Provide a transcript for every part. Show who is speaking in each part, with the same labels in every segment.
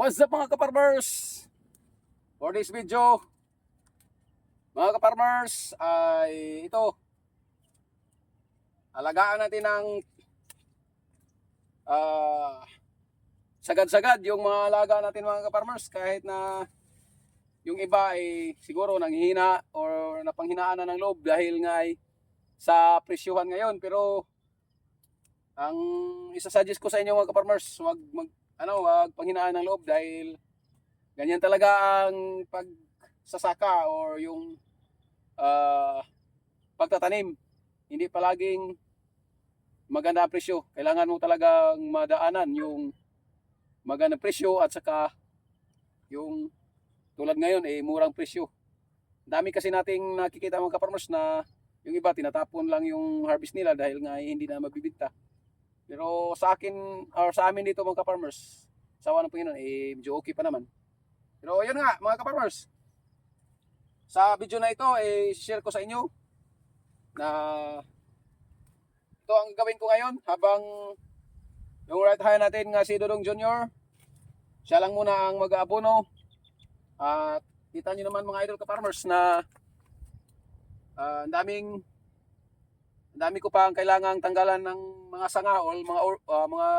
Speaker 1: What's up mga kaparmers? For this video, mga kaparmers, ay ito. Alagaan natin ng ah, sagad-sagad yung mga alaga natin mga kaparmers kahit na yung iba ay siguro nanghihina or napanghinaan na ng loob dahil nga ay sa presyuhan ngayon pero ang isa-suggest ko sa inyo mga kaparmers, wag mag ano, wag panghinaan ng loob dahil ganyan talaga ang pagsasaka or yung ah, pagtatanim. Hindi palaging maganda ang presyo. Kailangan mo talagang madaanan yung magandang presyo at saka yung tulad ngayon eh murang presyo. Dami kasi nating nakikita mga kaparmers na yung iba tinatapon lang yung harvest nila dahil nga eh, hindi na mabibinta. Pero sa akin or sa amin dito mga ka-farmers, sa awa ng Panginoon, eh, medyo okay pa naman. Pero yun nga mga ka-farmers, sa video na ito, eh, share ko sa inyo na ito ang gawin ko ngayon habang yung right hand natin nga si Dodong Junior, siya lang muna ang mag-aabono. At kita nyo naman mga idol ka-farmers na ang daming ang dami ko pa ang kailangang tanggalan ng mga sanga o mga ah, mga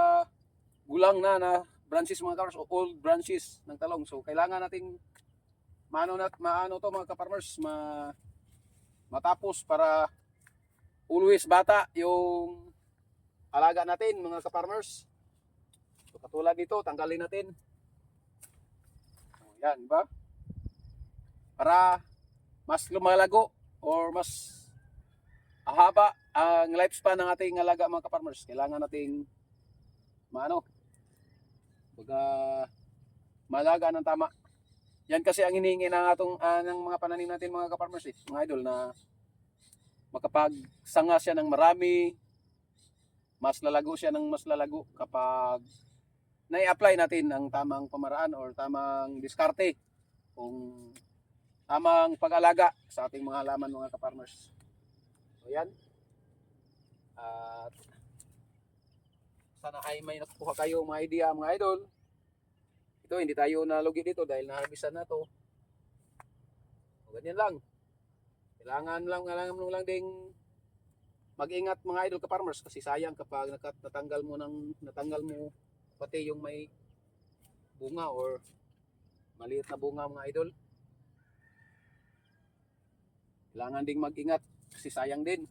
Speaker 1: gulang na na branches mga kapars o old branches ng talong. So kailangan nating maano nat maano to mga kaparmers ma matapos para always bata yung alaga natin mga kaparmers. So katulad nito, tanggalin natin. O, yan, ba? Para mas lumalago or mas haba ang lifespan ng ating alaga mga kaparmers. Kailangan nating maano baga malaga ng tama. Yan kasi ang hinihingi ng atong ah, ng mga pananim natin mga kaparmers eh, mga idol na makapagsanga siya ng marami, mas lalago siya ng mas lalago kapag nai-apply natin ang tamang pamaraan or tamang diskarte kung tamang pag-alaga sa ating mga halaman mga kaparmers. So yan. At sana ay may nakukuha kayo mga idea mga idol. Ito hindi tayo nalugi dito dahil naharbisan na to. O, ganyan lang. Kailangan lang kailangan mo lang ding mag-ingat mga idol ka farmers kasi sayang kapag natanggal mo ng natanggal mo pati yung may bunga or maliit na bunga mga idol. Kailangan ding mag-ingat kasi sayang din.